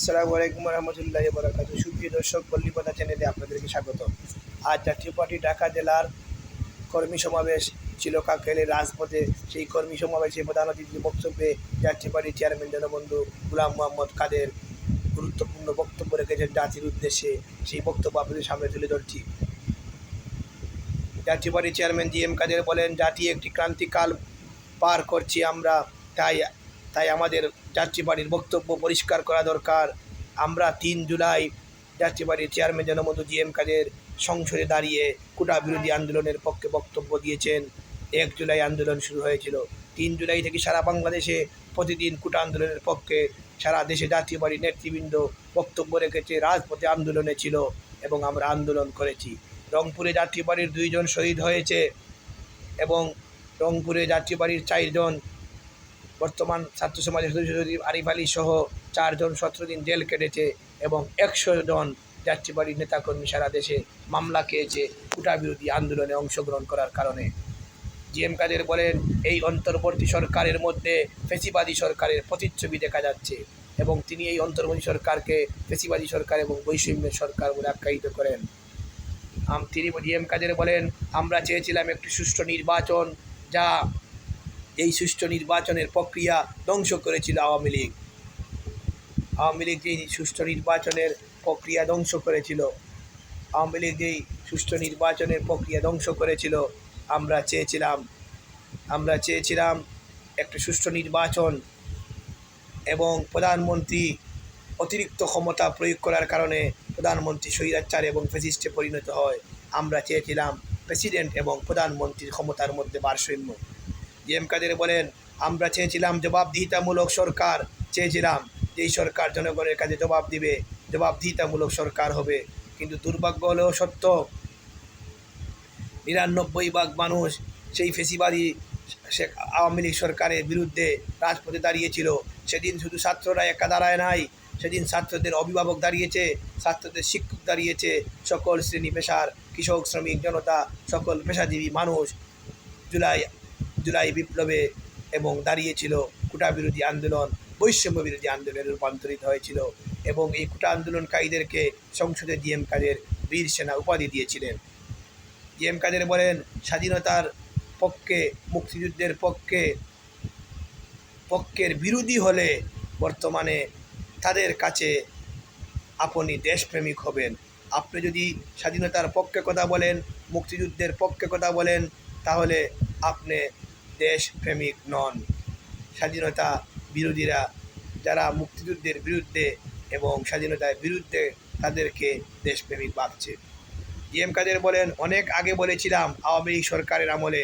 আসসালামু আলাইকুম রহমতুল্লাহ বরাকাত সুপ্রিয় দর্শক পল্লীপথা চ্যানেলে আপনাদেরকে স্বাগত আজ জাতীয় পার্টি ঢাকা জেলার কর্মী সমাবেশ ছিল কাকেলে রাজপথে। সেই কর্মী সমাবেশে প্রধান অতিথির বক্তব্যে জাতীয় পার্টির চেয়ারম্যান জনবন্ধু গুলাম মোহাম্মদ কাদের গুরুত্বপূর্ণ বক্তব্য রেখেছেন জাতির উদ্দেশ্যে। সেই বক্তব্য আপনাদের সামনে তুলে ধরছি। জাতীয় পার্টির চেয়ারম্যান জি এম কাদের বলেন, জাতি একটি ক্রান্তিকাল পার করছি আমরা, তাই তাই আমাদের যাত্রীবাড়ির বক্তব্য পরিষ্কার করা দরকার। আমরা তিন জুলাই যাত্রীবাড়ির চেয়ারম্যান জনমধু জি এম কাদের সংসদে দাঁড়িয়ে কোটা বিরোধী আন্দোলনের পক্ষে বক্তব্য দিয়েছেন। এক জুলাই আন্দোলন শুরু হয়েছিল। তিন জুলাই থেকে সারা বাংলাদেশে প্রতিদিন কোটা আন্দোলনের পক্ষে সারা দেশে যাত্রীবাড়ির নেতৃবৃন্দ বক্তব্য রেখেছে, রাজপথে আন্দোলনে ছিল এবং আমরা আন্দোলন করেছি। রংপুরে যাত্রীবাড়ির দুইজন শহীদ হয়েছে এবং রংপুরে যাত্রীবাড়ির চারজন বর্তমান ছাত্র সমাজের সদস্য সচিব আরিফ আলী সহ চারজন সতেরো দিন জেল কেটেছে এবং একশো জন যাত্রীবাড়ির নেতাকর্মী সারা দেশে মামলা খেয়েছে কুটা বিরোধী আন্দোলনে অংশগ্রহণ করার কারণে। জিএম কাদের বলেন, এই অন্তর্বর্তী সরকারের মধ্যে ফেসিবাদী সরকারের প্রতিচ্ছবি দেখা যাচ্ছে এবং তিনি এই অন্তর্বর্তী সরকারকে ফেসিবাদী সরকার এবং বৈষম্যের সরকার বলে আখ্যায়িত করেন। তিনি জিএম কাদের বলেন, আমরা চেয়েছিলাম একটি সুষ্ঠু নির্বাচন যা এই সুষ্ঠু নির্বাচনের প্রক্রিয়া ধ্বংস করেছিল আওয়ামী লীগ। আওয়ামী লীগ যেই সুষ্ঠু নির্বাচনের প্রক্রিয়া ধ্বংস করেছিল, আওয়ামী লীগ যেই সুষ্ঠু নির্বাচনের প্রক্রিয়া ধ্বংস করেছিল, আমরা চেয়েছিলাম আমরা চেয়েছিলাম একটা সুষ্ঠু নির্বাচন এবং প্রধানমন্ত্রী অতিরিক্ত ক্ষমতা প্রয়োগ করার কারণে প্রধানমন্ত্রী স্বৈরাচার এবং ফেসিস্টে পরিণত হয়। আমরা চেয়েছিলাম প্রেসিডেন্ট এবং প্রধানমন্ত্রীর ক্ষমতার মধ্যে ভারসাম্য। জিএম কাদের বলেন, আমরা চেয়েছিলাম জবাবদিহিতামূলক সরকার, চেয়েছিলাম যে সরকার জনগণের কাছে জবাব দিবে, জবাবদিহিতামূলক সরকার হবে। কিন্তু দুর্ভাগ্য হলেও সত্য, নিরানব্বই ভাগ মানুষ সেই ফেসিবাদী শেখ আওয়ামী লীগ সরকারের বিরুদ্ধে রাজপথে দাঁড়িয়েছিল। সেদিন শুধু ছাত্ররা একা দাঁড়ায় নাই, সেদিন ছাত্রদের অভিভাবক দাঁড়িয়েছে, ছাত্রদের শিক্ষক দাঁড়িয়েছে, সকল শ্রেণি পেশার কৃষক, শ্রমিক, জনতা, সকল পেশাজীবী মানুষ জুলাই জুলাই বিপ্লবে এবং দাঁড়িয়েছিল কুটা বিরোধী আন্দোলন বৈষম্য বিরোধী আন্দোলনে রূপান্তরিত হয়েছিল এবং এই কুটা আন্দোলনকারীদেরকে সংসদে জিএম কাদের বীর সেনা উপাধি দিয়েছিলেন। জিএম কাদের বলেন, স্বাধীনতার পক্ষে, মুক্তিযুদ্ধের পক্ষে, পক্ষের বিরোধী হলে বর্তমানে তাদের কাছে আপনি দেশপ্রেমিক হবেন। আপনি যদি স্বাধীনতার পক্ষে কথা বলেন, মুক্তিযুদ্ধের পক্ষে কথা বলেন, তাহলে আপনি দেশপ্রেমিক নন। স্বাধীনতা বিরোধীরা যারা মুক্তিযুদ্ধের বিরুদ্ধে এবং স্বাধীনতার বিরুদ্ধে তাদেরকে দেশপ্রেমিক ভাবছে। জিএম কাদের বলেন, অনেক আগে বলেছিলাম, আওয়ামী লীগ সরকারের আমলে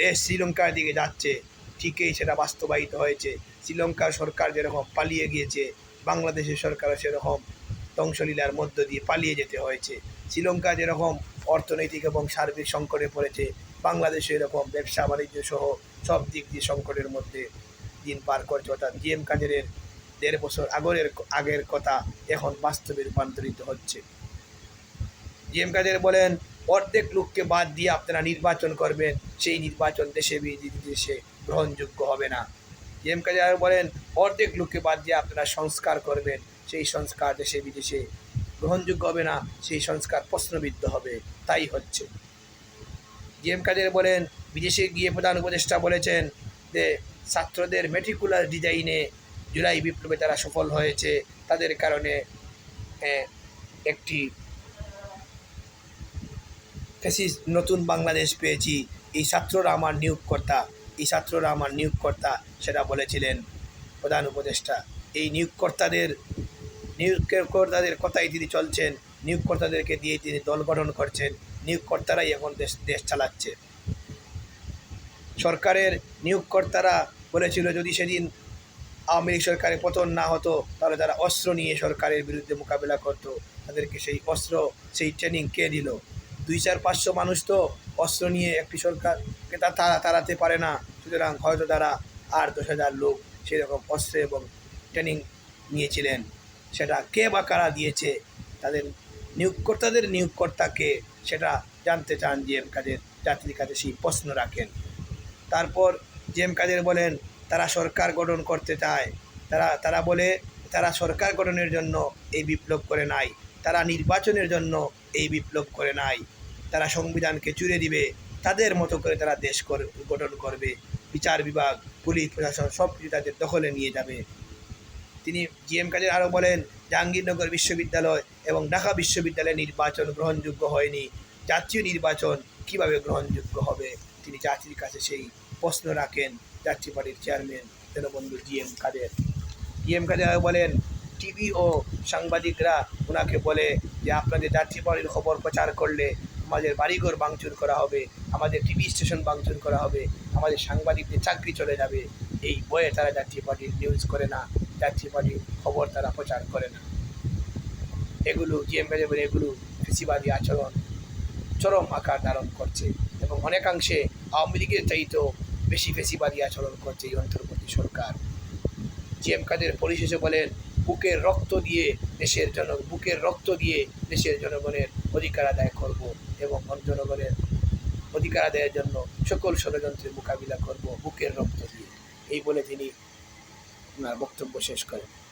দেশ শ্রীলঙ্কার দিকে যাচ্ছে। ঠিকই সেটা বাস্তবায়িত হয়েছে। শ্রীলঙ্কার সরকার যেরকম পালিয়ে গিয়েছে, বাংলাদেশের সরকারও সেরকম ধ্বংসলীলার মধ্য দিয়ে পালিয়ে যেতে হয়েছে। শ্রীলঙ্কা যেরকম অর্থনৈতিক এবং সার্বিক সংকটে পড়েছে বাংলাদেশে এরকম ব্যবসা বাণিজ্য সহ সব দিক দিয়ে সংকটের মধ্যে দিন পার করছে। অর্থাৎ জিএম কাদেরের দেড় বছর আগের আগের কথা এখন বাস্তবে রূপান্তরিত হচ্ছে। জিএম কাদের বলেন, অর্ধেক লোককে বাদ দিয়ে আপনারা নির্বাচন করবেন, সেই নির্বাচন দেশে বিদেশে গ্রহণযোগ্য হবে না। জিএম কাদের বলেন, অর্ধেক লোককে বাদ দিয়ে আপনারা সংস্কার করবেন, সেই সংস্কার দেশে বিদেশে গ্রহণযোগ্য হবে না, সেই সংস্কার প্রশ্নবিদ্ধ হবে। তাই হচ্ছে। জিএম কাদের বলেন, বিদেশে গিয়ে প্রধান উপদেষ্টা বলেছেন যে, ছাত্রদের মেটিকুলার ডিজাইনে জুলাই বিপ্লবে তারা সফল হয়েছে। তাদের কারণে একটি ফেসিস নতুন বাংলাদেশ পেয়েছি। এই ছাত্ররা আমার নিয়োগকর্তা, এই ছাত্ররা আমার নিয়োগকর্তা, সেটা বলেছিলেন প্রধান উপদেষ্টা। এই নিয়োগকর্তাদের নিয়োগকর্তাদের কথাই তিনি চলছেন, নিয়োগকর্তাদেরকে দিয়ে তিনি দল গঠন করছেন। নিয়োগকর্তারাই এখন দেশ দেশ চালাচ্ছে। সরকারের নিয়োগকর্তারা বলেছিল, যদি সেদিন আওয়ামী লীগ সরকারের পতন না হতো, তাহলে তারা অস্ত্র নিয়ে সরকারের বিরুদ্ধে মোকাবেলা করতো। তাদেরকে সেই অস্ত্র, সেই ট্রেনিং কে দিল? দুই চার পাঁচশো মানুষ তো অস্ত্র নিয়ে একটি সরকারকে তা তারা তাড়াতে পারে না। সুতরাং হয়তো তারা আট দশ হাজার লোক সেরকম অস্ত্র এবং ট্রেনিং নিয়েছিলেন। সেটা কে বা কারা দিয়েছে? তাদের নিয়োগকর্তাদের নিয়োগকর্তাকে সেটা জানতে চান জি এম কাদের, জাতির কাছে সেই প্রশ্ন রাখেন। তারপর জিএম কাদের বলেন, তারা সরকার গঠন করতে চায়। তারা তারা বলে, তারা সরকার গঠনের জন্য এই বিপ্লব করে নাই। তারা নির্বাচনের জন্য এই বিপ্লব করে নাই। তারা সংবিধানকে চুরে দিবে। তাদের মতো করে তারা দেশ গঠন করবে। বিচার বিভাগ, পুলিশ প্রশাসন সব কিছু তাদের দখলে নিয়ে যাবে। তিনি জি এম কাদের আরও বলেন, জাহাঙ্গীরনগর বিশ্ববিদ্যালয় এবং ঢাকা বিশ্ববিদ্যালয়ে নির্বাচন গ্রহণযোগ্য হয়নি। জাতীয় নির্বাচন কীভাবে গ্রহণযোগ্য হবে? তিনি জাতির কাছে সেই প্রশ্ন রাখেন, জাতীয় পার্টির chairman Janabandhu G M Kader. G M Kader আরও বলেন, টিভি ও সাংবাদিকরা ওনাকে বলে যে, আপনাদের জাতীয় পার্টির খবর প্রচার করলে আমাদের বাড়িঘর ভাঙচুর করা হবে, আমাদের টিভি স্টেশন ভাঙচুর করা হবে, আমাদের সাংবাদিকদের চাকরি চলে যাবে। এই বয়ে তারা জাতীয় পার্টির নিউজ করে না। পার্টির খবর তারা প্রচার করে না। এগুলো জিএম এগুলো কৃষিবাদী আচরণ, চরম আকার ধারণ করছে এবং অনেকাংশে আওয়ামী লীগের চাইতেও বেশি ফেসিবাদী আচরণ করছে এই অন্তর্বর্তী সরকার। জিএম কাদের পরিশেষে বলেন, বুকের রক্ত দিয়ে দেশের জন বুকের রক্ত দিয়ে দেশের জনগণের অধিকার আদায় করব এবং জনগণের অধিকার আদায়ের জন্য সকল ষড়যন্ত্রের মোকাবিলা করব বুকের রক্ত দিয়ে। এই বলে তিনি বক্তব্য শেষ করেন।